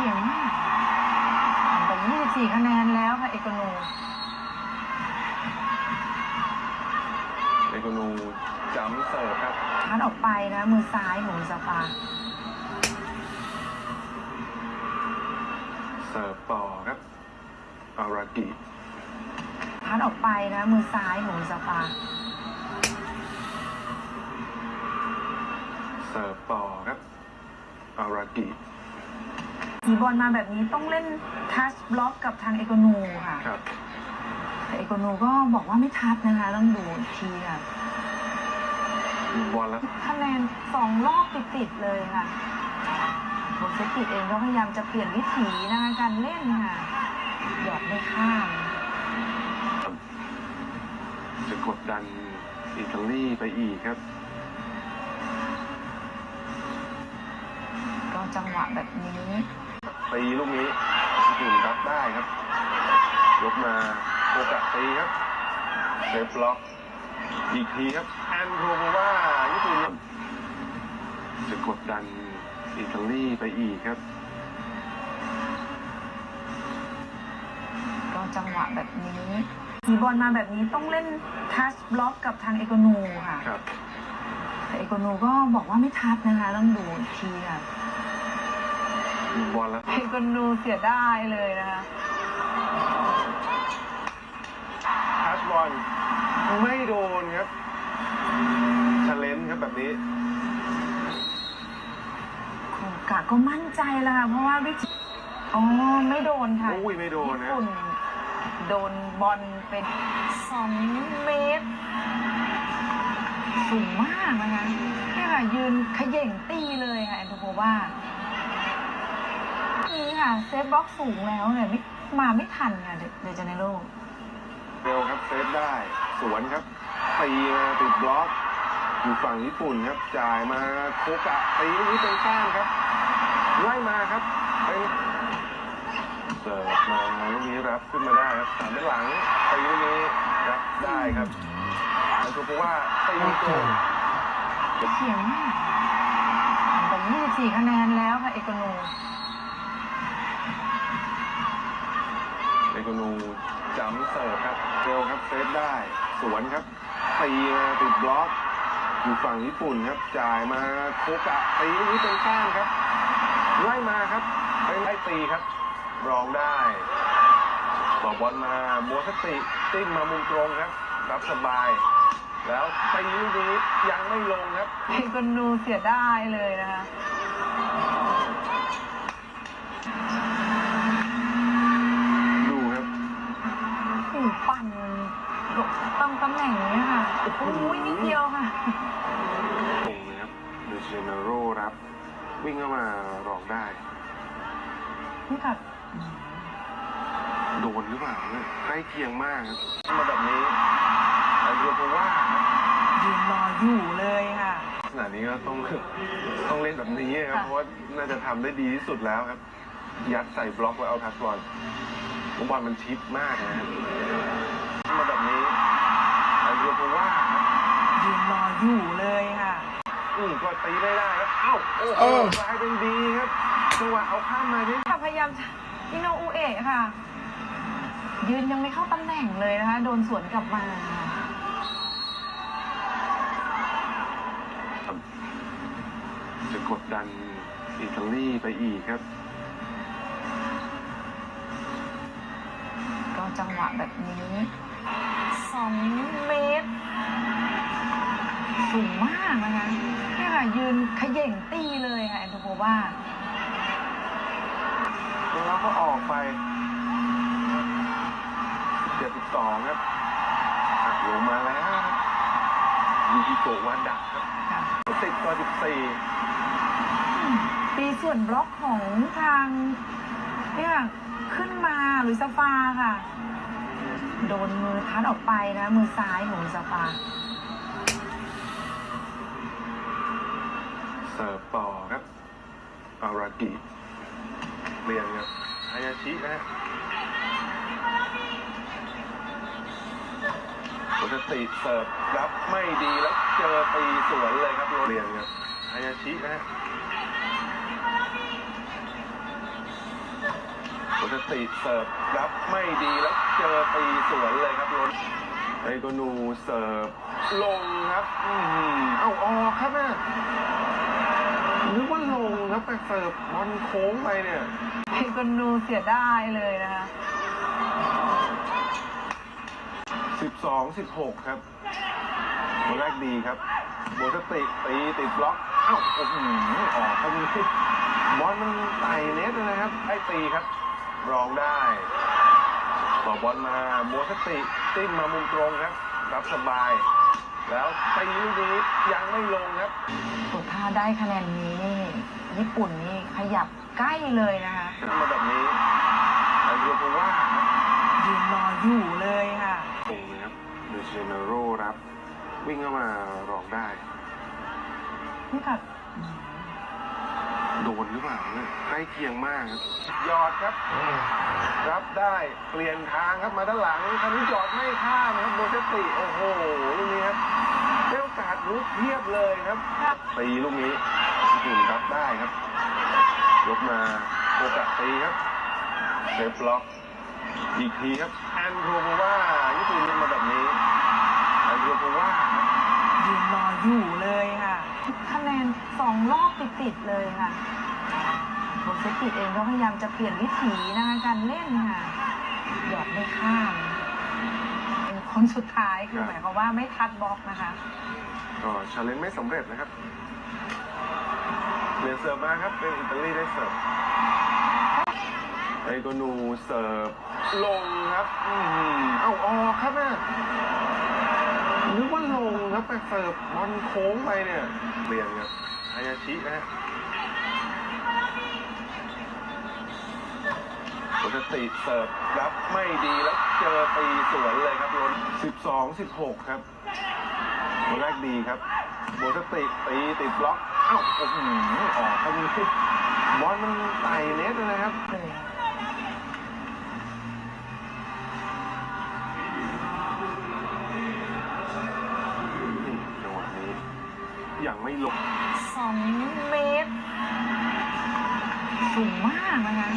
ฉียงมากแต่24คะแนนแล้วค่ะเอกโนเอกนูจัมป์เสิร์ฟครับพัดออกไปนะมือซ้ายของมุสฟาเสิร์ฟต่อครับอารากิพัดออกไปนะมือซ้ายของมุสฟาเสิร์ฟต่อครับอารากิ สีบอลมาแบบนี้ต้องเล่นทัชบล็อกกับทางเอกโนค่ะครับแต่เอกโนก็บอกว่าไม่ทัชนะคะ ต้องดูอีกทีค่ะบอลแล้วคะแนนสองรอบติดๆเลยค่ะโบเซติเองก็พยายามจะเปลี่ยนวิถีนะคะการเล่นค่ะหยอดไม่ข้ามจะกดดันอิตาลีไปอีกครับก็จังหวะแบบนี้ ตีลูกนี้ญี่ปุ่นรับได้ครับ ยกมาโอกาสตีครับเซฟบล็อกอีกทีครับ แอนโรโบว่าญี่ปุ่นจะกดดันอิตาลีไปอีกครับก็จังหวะแบบนี้สีบอลมาแบบนี้ต้องเล่นทัชบล็อกกับทางเอกโนค่ะ ครับ แต่เอกโนก็บอกว่าไม่ทัชนะคะ ต้องดูอีกทีค่ะ บอลแล้วเอกโนเสียได้เลยนะคะทัชบอลไม่โดนครับชาเลนจ์ครับแบบนี้โอกาสก็มั่นใจแล้วค่ะเพราะว่าวิธีอ๋อไม่โดนค่ะอุ้ยไม่โดนนะญี่ปุ่นโดนบอลเป็นสองเมตร สูงมากนะคะเนี่ยค่ะยืนเขย่งตีเลยค่ะแอนโทโพวา นี่ค่ะเซฟบล็อกสูงแล้วเนี่ยไม่มาไม่ทันค่ะเดเดจาเนโรเร็วครับเซฟได้ สวนครับตีมาติดบล็อก อยู่ฝั่งญี่ปุ่นครับจ่ายมาโคกะตีลูกนี้เป็นแต้มครับไล่มาครับเป็นเสิร์ฟมาลูกนี้รับขึ้นมาได้ครับสามด้านหลังตีลูกนี้รับได้ครับอันตัวว่าตีโกงเฉียงมากแต่24คะแนนแล้วค่ะเอกโน เอ กนูจัมป์เสิร์ฟครับเร็วครับเซฟได้ สวนครับตีติดบล็อก อยู่ฝั่งญี่ปุ่นครับ จ่ายมาโคกะตีลูกนี้เป็นแต้มครับ ไล่มาครับเป็นไล่ตีครับ รองได้ต่อบอลมาบัวสติติ้มมามุมตรงครับ รับสบาย แล้วตีลูกนี้ยังไม่ลงครับเอกโนเสียได้เลยนะคะ หูปั่นต้องตำแหน่งนี้ค่ะโอ้ยนิดเดียวค่ะตรงนะครับเดเจเนโรรับ วิ่งเข้ามารองได้ นี่ค่ะ โดนหรือเปล่าเนี่ยใกล้เคียงมากครับมาแบบนี้ไอ้เรือเพราะว่าครับยืนรออยู่เลยค่ะขนาดนี้ก็ต้องต้องเล่นแบบนี้ครับค่ะเพราะว่าน่าจะทำได้ดีที่สุดแล้วครับ ยัดใส่บล็อกแล้วเอาทัชบอล ลูกบอลมันชิปมากนะครับมาแบบนี้ไอ้เรือเพราะว่าครับยืนรออยู่เลยค่ะ อืมก็ตีไม่ได้ครับ เอ้าโอ้โหกลายเป็นดีครับจังหวะเอาข้ามมาที่ค่ะพยายามจะอิโนอุเอะค่ะ ยืนยังไม่เข้าตำแหน่งเลยนะคะ โดนสวนกลับมาค่ะจะกดดันอิตาลีไปอีกครับ จังหวะแบบนี้สองเมตร สูงมากนะคะนี่ค่ะยืนขย่งตีเลยค่ะแอนโทโพวาแล้วก็ออกไปเจ็ดสิบสองครับหักลงมาแล้วยูกิโกะวันดักครับค่ะสิบต่อสิบสี่ตีส่วนบล็อกของทางเนี่ย ขึ้นมาหรือซาฟาค่ะ โดนมือทัดออกไปนะ มือซ้ายของซาฟาเสิร์ฟต่อครับอารากิเปลี่ยนครับฮายาชินะฮะปกติเสิร์ฟรับไม่ดีแล้วเจอตีสวนเลยครับโรเรียนครับฮายาชินะ ปกติเสิร์ฟรับไม่ดีแล้วเจอตีสวนเลยครับล้นไอโกนูเสิร์ฟลงครับอือหือเอาออกครับแม่นึกว่าลงครับแต่เสิร์ฟบอลโค้งไปเนี่ยเอกนูเสียได้เลยนะคะ12 16ครับตัวแรกดีครับโบสติตีติดบล็อกเอ้าโอ้โหออกครับนี่บอลมันไต่เน็ตเลยนะครับให้ตีครับ รองได้ต่อบอลมาโบสติติ้มมามุมตรงครับ รับสบาย แล้วตีลูกนี้ยังไม่ลงครับโอ้ถ้าได้คะแนนนี้นี่ญี่ปุ่นนี่ขยับใกล้เลยนะคะมาแบบนี้ไอเรียกว่าครับยืนรออยู่เลยค่ะตรงนะครับเดเชเนโรรับ วิ่งเข้ามารองได้นี่กับ โดนหรือเปล่าเนี่ยใกล้เคียงมากครับยอดครับ รับได้เปลี่ยนทางครับมาด้านหลังคันนี้จอดไม่ข้ามครับโดนเซตติโอ้โหลูกนี้ครับได้โอกาสลุกเทียบเลยครับตีลูกนี้ญี่ปุ่นรับได้ครับยกมาโอกาสตีครับเซฟบล็อกอีกทีครับแอนโทรโบว่าญี่ปุ่นยิงมาแบบนี้แอนโทรโบว่าครับยืนรออยู่เลยค่ะ คะแนนสองรอบติดๆเลยค่ะโบเซติเองก็พยายามจะเปลี่ยนวิถีนะคะการเล่นค่ะหยอดไม่ข้ามเป็นคนสุดท้ายคือหมายความว่าไม่ทัดบล็อกนะคะก็ชาเลนจ์ไม่สำเร็จนะครับเรียนเสิร์ฟมาครับ เป็นอิตาลีได้เสิร์ฟไอโกนูเสิร์ฟลงครับอื้อหือเอาออกครับแม่ นึกว่าลงครับแต่เสิร์ฟบอลโค้งไปเนี่ยเปลี่ยนครับฮายาชินะฮะปกติเสิร์ฟรับไม่ดีแล้วเจอตีสวนเลยครับล้น12 16 ครับตัวแรกดีครับโบสติตีติดบล็อก เอ้าโอ้โหออกครับนี่บอลมันไต่เน็ตเลยนะครับ สูงมากนะคะ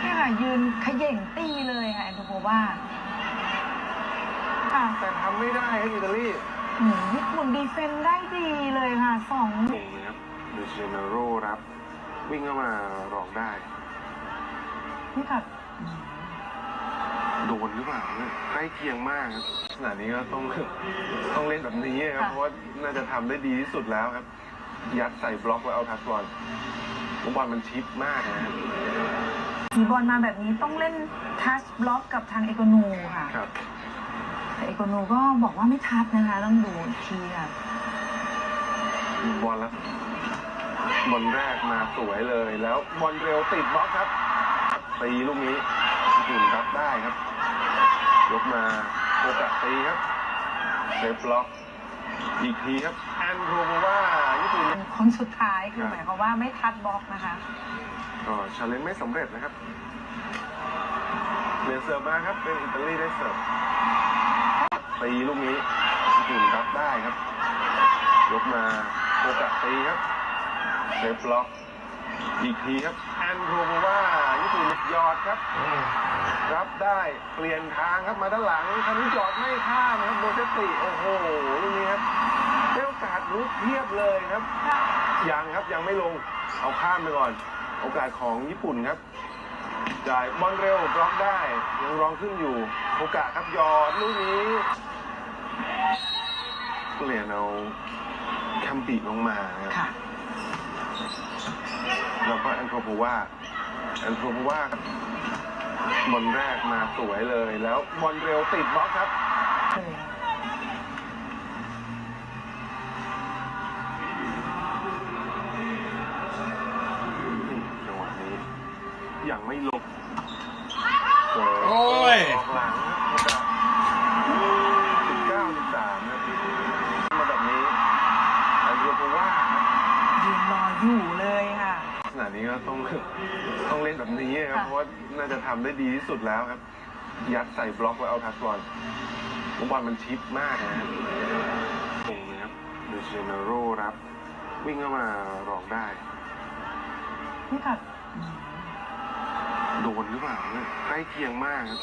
เนี่ยค่ะยืนเขย่งตีเลยค่ะแอนโทโพว่าค่ะแต่ทำไม่ได้ครับอิตาลีหืมญี่ปุ่นดีเฟนได้ดีเลยค่ะสองตรงนะครับเดเชเนโรรับ วิ่งเข้ามารองได้ นี่ค่ะโดนหรือเปล่าเนี่ยใกล้เคียงมากครับขนาดนี้ก็ต้องต้องเล่นแบบนี้ครับ เพราะว่าน่าจะทำได้ดีที่สุดแล้วครับ ยัดใส่บล็อกแล้วเอาทัชบอล ลูกบอลมันชิปมากนะครับมีบอลมาแบบนี้ต้องเล่นทัชบล็อกกับทางเอโกนูค่ะครับ แต่เอโกนูก็บอกว่าไม่ทัชนะคะ ต้องดูอีกทีค่ะบอลแล้วบอลแรกมาสวยเลยแล้วบอลเร็วติดบล็อกครับตีลูกนี้ญี่ปุ่นรับได้ครับ ยกมาโอกาสตีครับเซฟบล็อกอีกทีครับแอ นโทรโบว่าญี่ปุ่นเป็นคนสุดท้ายคือหมายความว่าไม่ทัดบล็อกนะคะ ก็ชาเลนจ์ไม่สำเร็จนะครับเรียนเสิร์ฟมาครับ เป็นอิตาลีได้เสิร์ฟตีลูกนี้ญี่ปุ่นรับได้ครับ ยกมาโอกาสตีครับเซฟบล็อกอีกทีครับแอนโทรโบว่าญี่ปุ่นยอดครับรับได้เปลี่ยนทางครับมาด้านหลังคันนี้จอดไม่ข้ามครับโบเซติโอ้โหลูกนี้ครับได้โอ กาสลุกเทียบเลยครับ ยังครับยังไม่ลง เอาข้ามไปก่อน โอกาสของญี่ปุ่นครับจ่ายบอลเร็วบล็อกได้ ยังรองขึ้นอยู่ โอกาสครับยอดลูกนี้เปลี่ยนเอาแคมปิลงมานะครับค่ะ แล้วก็แอนโทรโพวาแอนโทรโพวาครับบอลแรกมาสวยเลย แล้วบอลเร็วติดบล็อกครับ เลย ยังไม่ลงโอ้ย ออกหลังครับสิบเก้าสิบสามนะมาแบบนี้แอนโทรโพวาครับยืนรออยู่เลยค่ะ ขนาดนี้ก็ต้องต้องเล่นแบบนี้ครับ ค่ะ เพราะว่าน่าจะทำได้ดีที่สุดแล้วครับ ยัดใส่บล็อกไว้เอาทัชบอลลูกบอลมันชิปมากนะครับตรงนะครับเดเชเนโรรับ วิ่งเข้ามารองได้ นี่ค่ะโโดนหรือเปล่าเนี่ยใกล้เคียงมากครับ